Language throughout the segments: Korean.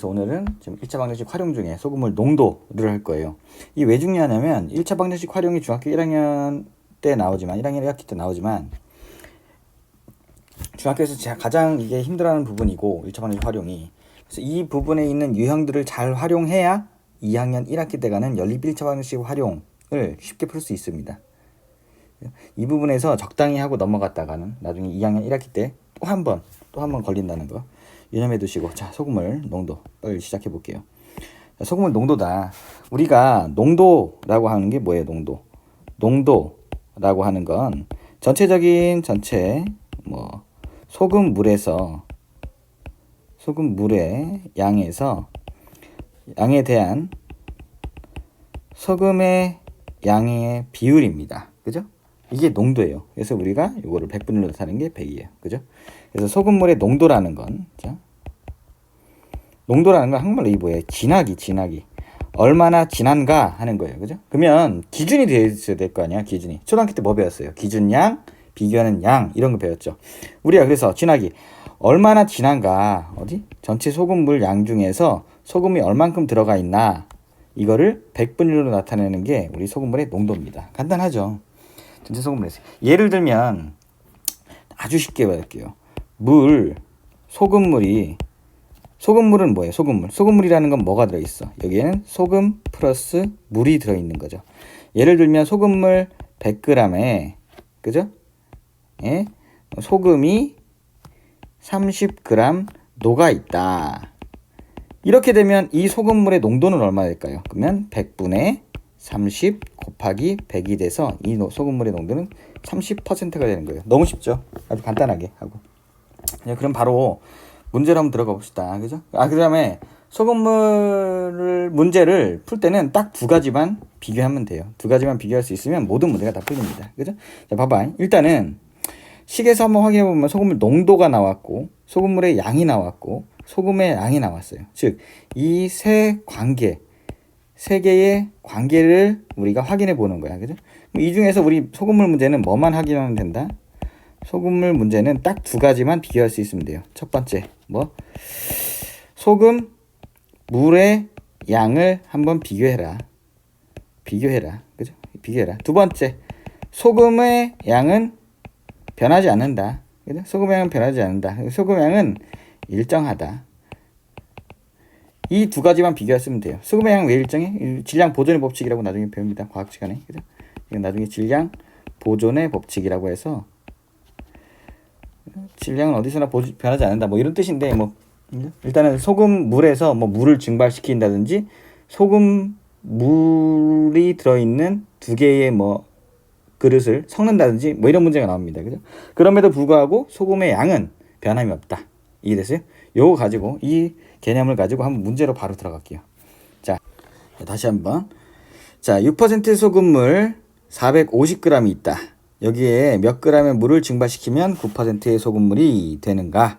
그래서 오늘은 지금 1차 방정식 활용 중에 소금물 농도를 할 거예요. 이왜 중요하냐면 1차 방정식 활용이 중학교 1학년 때 나오지만 1학년 1학기 때 나오지만 중학교에서 제가 가장 이게 힘들어하는 부분이고 1차 방정식 활용이 그래서 이 부분에 있는 유형들을 잘 활용해야 2학년 1학기 때 가는 연립 1차 방정식 활용을 쉽게 풀 수 있습니다. 이 부분에서 적당히 하고 넘어갔다가는 나중에 2학년 1학기 때 또 한 번, 또 한 번 걸린다는 거 유념해 두시고 자 소금물 농도 빨리 시작해 볼게요. 자, 소금물 농도다. 우리가 농도라고 하는 게 뭐예요? 농도. 농도라고 하는 건 전체적인 전체 뭐 소금 물에서 소금 물의 양에서 양에 대한 소금의 양의 비율입니다. 그죠? 이게 농도예요. 그래서 우리가 이거를 100분으로 나타내는 게 100이에요. 그죠? 그래서 소금물의 농도라는 건 자, 농도라는 건 한국말로 이 뭐예요? 진하기, 진하기. 얼마나 진한가 하는 거예요. 그죠? 그러면 기준이 되어 있어야 될 거 아니야, 기준이. 초등학교 때 뭐 배웠어요? 기준양, 비교하는 양, 이런 거 배웠죠. 우리가 그래서 진하기. 얼마나 진한가, 어디? 전체 소금물 양 중에서 소금이 얼만큼 들어가 있나, 이거를 100분율로 나타내는 게 우리 소금물의 농도입니다. 간단하죠? 전체 소금물에서. 예를 들면, 아주 쉽게 말할게요. 물, 소금물이 소금물은 뭐예요? 소금물. 소금물이라는 건 뭐가 들어있어? 여기에는 소금 플러스 물이 들어있는 거죠. 예를 들면 소금물 100g에 그죠? 예? 소금이 30g 녹아 있다. 이렇게 되면 이 소금물의 농도는 얼마 될까요? 그러면 100분의 30 곱하기 100이 돼서 이 노- 소금물의 농도는 30%가 되는 거예요. 너무 쉽죠? 아주 간단하게 하고. 네, 그럼 바로 문제로 한번 들어가 봅시다. 그죠? 아, 그 다음에 소금물을, 문제를 풀 때는 딱 두 가지만 비교하면 돼요. 두 가지만 비교할 수 있으면 모든 문제가 다 풀립니다. 그죠? 자, 봐봐. 일단은 식에서 한번 확인해 보면 소금물 농도가 나왔고, 소금물의 양이 나왔고, 소금의 양이 나왔어요. 즉, 이 세 관계, 세 개의 관계를 우리가 확인해 보는 거야. 그죠? 이 중에서 우리 소금물 문제는 뭐만 확인하면 된다? 소금물 문제는 딱 두 가지만 비교할 수 있으면 돼요. 첫 번째, 뭐? 소금, 물의 양을 한번 비교해라. 비교해라. 그죠? 비교해라. 두 번째, 소금의 양은 변하지 않는다. 그죠? 소금의 양은 변하지 않는다. 소금의 양은 일정하다. 이 두 가지만 비교했으면 돼요. 소금의 양은 왜 일정해? 이 질량 보존의 법칙이라고 나중에 배웁니다. 과학 시간에. 그죠? 이건 나중에 질량 보존의 법칙이라고 해서 질량은 어디서나 보지, 변하지 않는다. 뭐 이런 뜻인데 뭐 일단은 소금 물에서 뭐 물을 증발시킨다든지 소금 물이 들어있는 두 개의 뭐 그릇을 섞는다든지 뭐 이런 문제가 나옵니다. 그죠? 그럼에도 불구하고 소금의 양은 변함이 없다. 이해됐어요? 요거 가지고 이 개념을 가지고 한번 문제로 바로 들어갈게요. 자, 다시 한번. 자, 6% 소금물 450g이 있다. 여기에 몇 g의 물을 증발시키면 9%의 소금물이 되는가?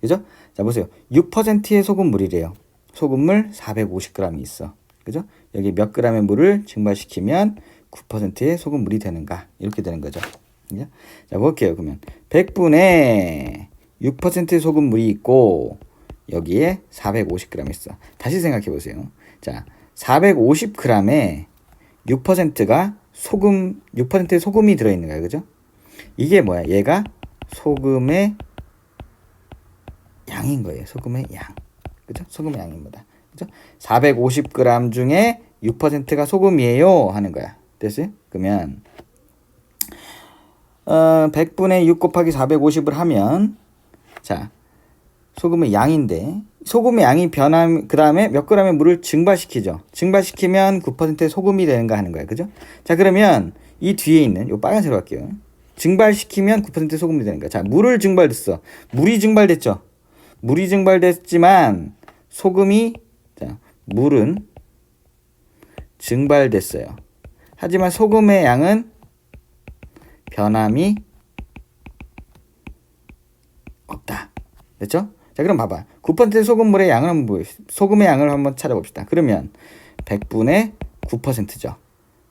그죠? 자, 보세요. 6%의 소금물이래요. 소금물 450g이 있어. 그죠? 여기 몇 g의 물을 증발시키면 9%의 소금물이 되는가? 이렇게 되는 거죠. 그죠? 자, 볼게요. 그러면 100분의 6%의 소금물이 있고 여기에 450g 있어. 다시 생각해 보세요. 자, 450g에 6%가 소금 6%의 소금이 들어 있는 거야. 그죠? 이게 뭐야? 얘가 소금의 양인 거예요. 소금의 양. 그죠? 소금의 양입니다. 그죠? 450g 중에 6%가 소금이에요 하는 거야. 됐어요? 그러면 어, 100분의 6 곱하기 450을 하면 자, 소금의 양인데 소금의 양이 변함 그다음에 몇 g의 물을 증발시키죠. 증발시키면 9%의 소금이 되는가 하는 거야. 그죠? 자, 그러면 이 뒤에 있는 요 빨간색으로 할게요. 증발시키면 9%의 소금이 되는 거야. 자, 물을 증발됐어. 물이 증발됐죠. 물이 증발됐지만 소금이 자, 물은 증발됐어요. 하지만 소금의 양은 변함이 없다. 됐죠? 자, 그럼 봐봐. 9% 소금물의 양을 한번 보여. 소금의 양을 한번 찾아봅시다. 그러면 100분의 9%죠.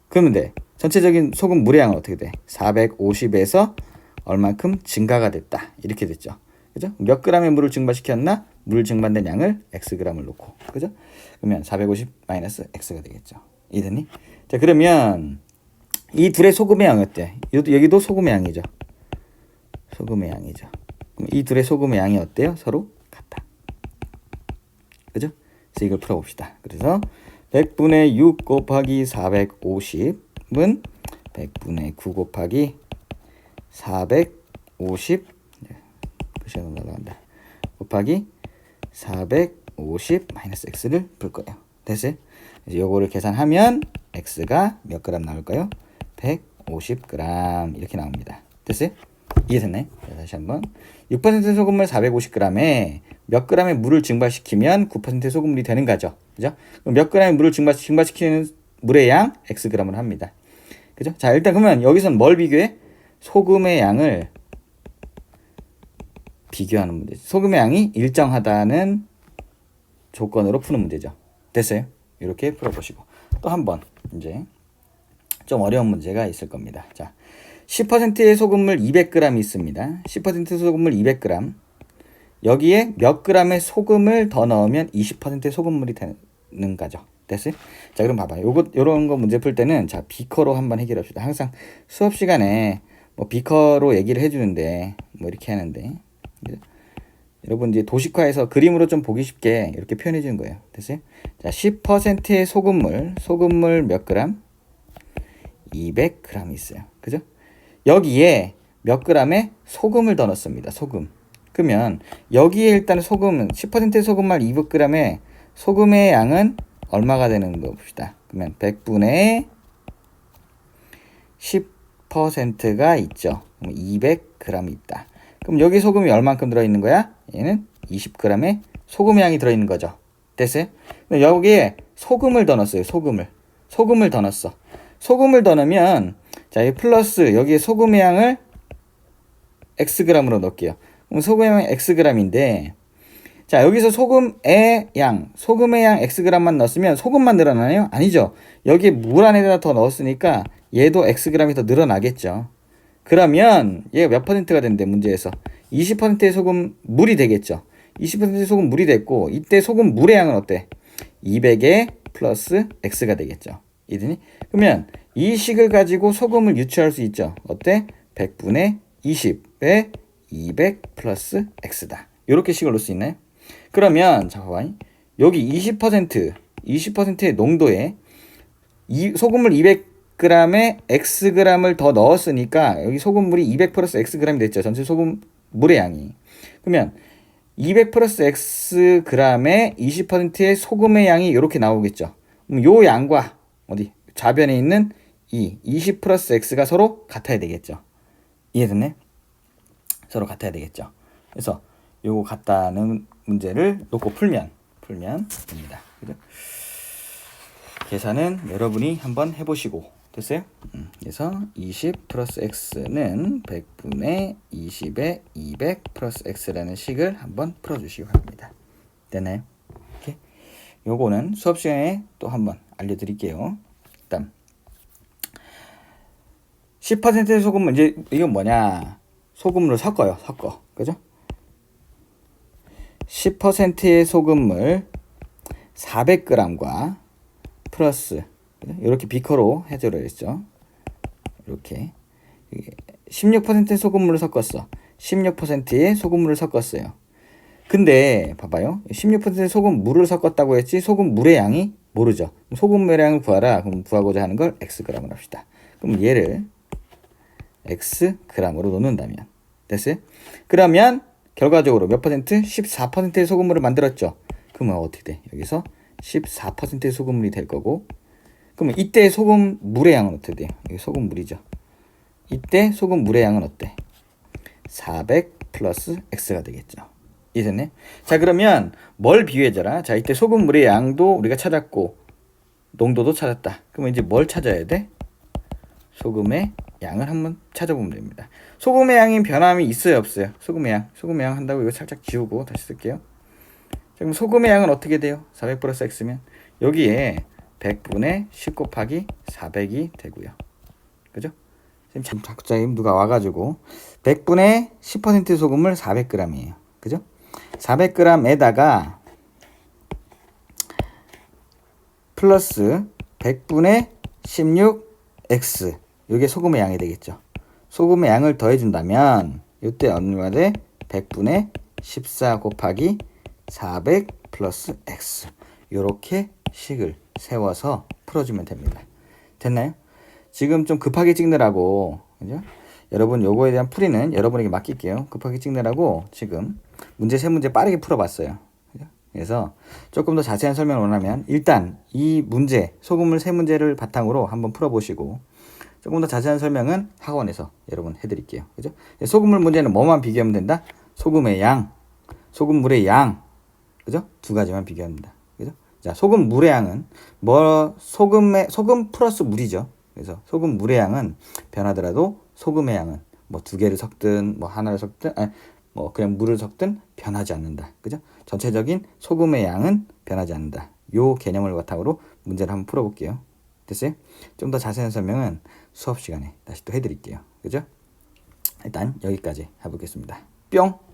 그러면 돼. 전체적인 소금 물의 양은 어떻게 돼? 450에서 얼만큼 증가가 됐다. 이렇게 됐죠. 그죠? 몇 g의 물을 증발시켰나? 물 증반된 양을 xg을 놓고 그죠? 그러면 450 마이너스 x가 되겠죠. 이해됐니? 자 그러면 이 둘의 소금의 양이 어때? 여기도 소금의 양이죠. 소금의 양이죠. 이 둘의 소금의 양이 어때요? 서로 같다. 그죠? 그래서 이걸 풀어봅시다. 그래서 100분의 6 곱하기 450은 100분의 9 곱하기 450 글씨가 날라간다. 곱하기 450 마이너스 x를 풀 거예요. 됐어요? 그래서 요거를 계산하면 x가 몇 그램 나올까요? 150g 이렇게 나옵니다. 됐어요? 이해됐나요? 자, 다시 한번 6% 소금물 450g에 몇 g의 물을 증발시키면 9% 소금물이 되는 거죠. 그죠? 몇 g의 물을 증발, 증발시키는 물의 양 xg을 합니다. 그죠? 자, 일단 그러면 여기서는 뭘 비교해? 소금의 양을 비교하는 문제죠. 소금의 양이 일정하다는 조건으로 푸는 문제죠. 됐어요? 이렇게 풀어보시고 또 한 번 이제 좀 어려운 문제가 있을 겁니다. 자, 10%의 소금물 200g 있습니다. 10% 소금물 200g. 여기에 몇 g의 소금을 더 넣으면 20%의 소금물이 되는 거죠. 됐어요? 자, 그럼 봐봐요. 요거, 요런 거 문제 풀 때는 자, 비커로 한번 해결합시다. 항상 수업 시간에 뭐 비커로 얘기를 해주는데 뭐 이렇게 하는데 여러분 이제 도식화해서 그림으로 좀 보기 쉽게 이렇게 표현해 주는 거예요. 됐어요? 자, 10%의 소금물, 소금물 몇 그램? 200g 있어요. 그죠? 여기에 몇 g의 소금을 더 넣습니다. 소금. 그러면 여기에 일단 소금은 10%의 소금말 200g에 소금의 양은 얼마가 되는 거 봅시다. 그러면 100분의 10%가 있죠. 200g 있다. 그럼 여기 소금이 얼만큼 들어있는 거야? 얘는 20g의 소금의 양이 들어있는 거죠. 됐어요? 여기에 소금을 더 넣었어요. 소금을. 소금을 더 넣었어. 소금을 더 넣으면 자, 이 플러스 여기에 소금의 양을 xg으로 넣을게요. 그럼 소금의 양 xg인데 자, 여기서 소금의 양, 소금의 양 xg만 넣었으면 소금만 늘어나요? 아니죠. 여기 물 안에다 더 넣었으니까 얘도 xg이 더 늘어나겠죠. 그러면 얘가 몇 퍼센트가 된대 문제에서 20%의 소금 물이 되겠죠. 20%의 소금 물이 됐고 이때 소금 물의 양은 어때? 200에 플러스 x가 되겠죠. 이더니 그러면 이 식을 가지고 소금을 유추할 수 있죠. 어때? 100분의 20에 200 플러스 x다. 이렇게 식을 넣을 수 있나요? 그러면 잠깐만 여기 20% 20%의 농도에 이 소금을 200g에 xg을 더 넣었으니까 여기 소금물이 200 플러스 xg이 됐죠. 전체 소금물의 양이. 그러면 200 플러스 xg에 20%의 소금의 양이 이렇게 나오겠죠. 그럼 요 양과 어디 좌변에 있는 이20 플러스 x가 서로 같아야 되겠죠. 이해됐네? 서로 같아야 되겠죠. 그래서 요거 같다는 문제를 놓고 풀면 풀면 됩니다. 그죠? 계산은 여러분이 한번 해보시고 됐어요? 음, 그래서 20 플러스 x는 100분의 20에 200 플러스 x라는 식을 한번 풀어주시기 바랍니다. 되나요? 이렇게 요거는 수업 시간에 또 한번 알려드릴게요. 일단 10%의 소금은 이제 이건 뭐냐? 소금물을 섞어요. 섞어. 그죠? 10%의 소금물 400g과 플러스 이렇게 비커로 해줘야 했죠. 이렇게 16%의 소금물을 섞었어. 16%의 소금물을 섞었어요. 근데 봐봐요. 16%의 소금 물을 섞었다고 했지 소금 물의 양이 모르죠. 소금물의 양을 구하라. 그럼 구하고자 하는 걸 xg을 합시다. 그럼 얘를 xg으로 놓는다면 됐어요? 그러면 결과적으로 몇 퍼센트? 14%의 소금물을 만들었죠. 그러면 어떻게 돼? 여기서 14%의 소금물이 될 거고 그러면 이때 소금 물의 양은 어떻게 돼요? 여기 소금 물이죠. 이때 소금 물의 양은 어때? 400 플러스 x가 되겠죠. 이해됐네? 자 그러면 뭘 비교해줘라? 자 이때 소금 물의 양도 우리가 찾았고 농도도 찾았다. 그러면 이제 뭘 찾아야 돼? 소금의 양을 한번 찾아보면 됩니다. 소금의 양인 변함이 있어요, 없어요? 소금의 양. 소금의 양 한다고 이거 살짝 지우고 다시 쓸게요. 그럼 소금의 양은 어떻게 돼요? 400 플러스 x면 여기에 100분의 10 곱하기 400이 되고요. 그죠? 지금 작자님 누가 와가지고 100분의 10% 소금을 400g이에요. 그죠? 400g에다가 플러스 100분의 16x 이게 소금의 양이 되겠죠. 소금의 양을 더해준다면 이때 얼마가 돼? 100분의 14 곱하기 400 플러스 x 이렇게 식을 세워서 풀어주면 됩니다. 됐나요? 지금 좀 급하게 찍느라고 그죠? 여러분 요거에 대한 풀이는 여러분에게 맡길게요. 급하게 찍느라고 지금 문제 세 문제 빠르게 풀어봤어요. 그래서 조금 더 자세한 설명을 원하면 일단 이 문제 소금물 세 문제를 바탕으로 한번 풀어보시고 조금 더 자세한 설명은 학원에서 여러분 해드릴게요. 그죠? 소금물 문제는 뭐만 비교하면 된다? 소금의 양, 소금물의 양, 그죠? 두 가지만 비교합니다. 그죠? 자, 소금 물의 양은 뭐 소금의 소금 플러스 물이죠. 그래서 소금 물의 양은 변하더라도 소금의 양은 뭐 두 개를 섞든 뭐 하나를 섞든 아니 뭐 그냥 물을 섞든 변하지 않는다. 그죠? 전체적인 소금의 양은 변하지 않는다. 요 개념을 바탕으로 문제를 한번 풀어 볼게요. 됐어요? 좀 더 자세한 설명은 수업 시간에 다시 또 해드릴게요. 그죠? 일단 여기까지 해보겠습니다. 뿅!